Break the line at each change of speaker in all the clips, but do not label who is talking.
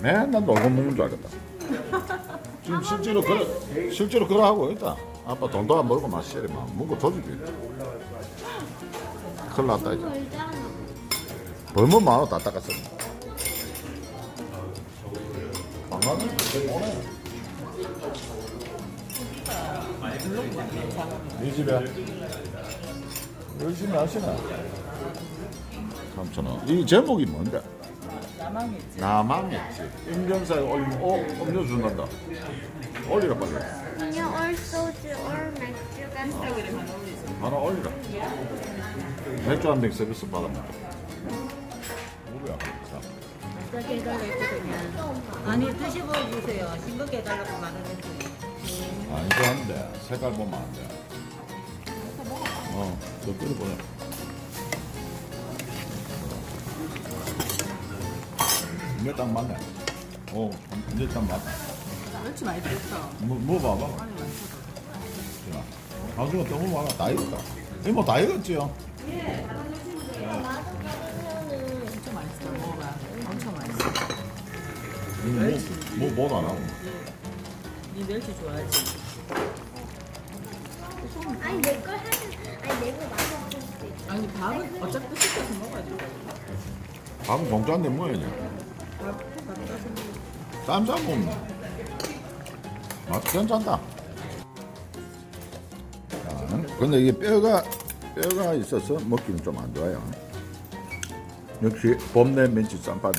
맨날 놀고 먹는 줄 알겠다. 지금 실제로 그래, 실제로 그래 하고 있다. 아빠 돈도 안 벌고 마시리 막 먹고 조지기. 큰일 났다 이제. 벌면 많아 다 닦았어. 망가는 오네. 네 집에 열심히 하시네. 삼천원. 이 제목이 뭔데?
나망했지.
나망했지. 임경사에 올리면 어 음료 준단다. 올리라 빨리.
그냥 얼 소주, 얼 맥주 같은 거.
인스타그램 하나 올리세요.
하나 올리라. 맥주 한 병 서비스 받아 먹자. 누구야? 자.
어떻게 해달랬거든요. 아니 드셔보 주세요. 싱겁게 해달라고 말하는데.
아니도 한데 색깔 보면 안 돼. 어, 너 끓여보내. 이게 딱 맞네. 어, 이제 딱 맞네.
멸치 많이 들었어.
뭐, 뭐 봐봐.
많이 많이
자, 나중에 너무 많아. 다 익었다. 이거 뭐다 익었지요?
엄청 맛있어. 먹어봐. 엄청 맛있어.
뭐, 뭐, 뭐안 하고.
니 멸치 좋아하지?
아니 내 걸 하는, 아니 내거 맛없을 수도 있어.
아니 밥은 어차피 시켜서 먹어야 돼.
밥은 공짜인데
따서 먹어.
쌈싸 먹네. 맛 괜찮다. 자, 근데 이게 뼈가, 뼈가 있어서 먹기는 좀 안 좋아요. 역시 봄내 멘치 쌈밥이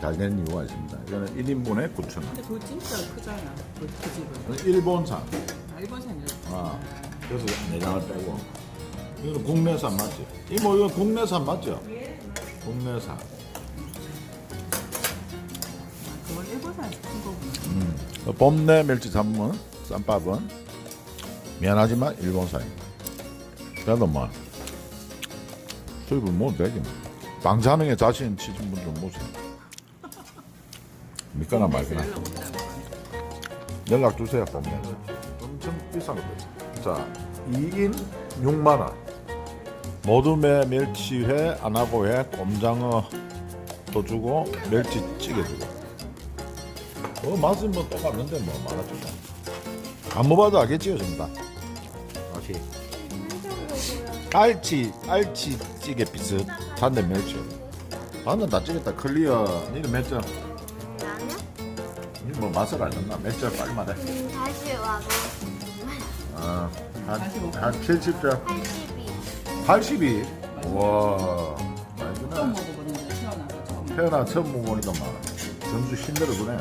잘 되는 이유가 있습니다. 이거는 1인분에 9,000원.
근데 그거 진짜 크잖아. 그, 그 집은.
일본산.
아, 일본산이었어.
아, 그래서 내장을 빼고. 이거는 국내산 맞지? 이모, 이거 국내산 맞죠? 국내산.
큰 거구나.
음. 봄내 멸치 삶은 쌈밥은 미안하지만 일본산입니다. 그래도 뭐 수입을 못 되지 뭐. 방사능에 자신 치신 분좀 보세요. 믿거나 말거나
연락 온다고.
연락 주세요 봄내. 엄청 비싼 거 자, 2인 6만 원. 모둠에 멸치회, 안하고회, 꼼장어 또 주고 멸치찌개 주고. 뭐 맛은 뭐 똑같은데 뭐 말아주자. 안 먹어봐도 알겠지요 전부 다. 맛이. 알치 알치 찌개 비슷한데 멸치. 반은 다 찌겠다 클리어. 니는 몇 점?
나는
니뭐 맛을 알겠나? 몇점 빨리 말해.
음, 다시 와봐.
아, 한. 한 70점.
82.
82. 와, 많이
처음
주네.
먹어보는데.
태어나 처음 먹으니까 막 점수 힘들어 주네.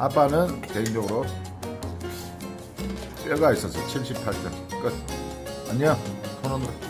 아빠는 개인적으로 뼈가 있어서 78점. 끝. 안녕. 손 흔들어.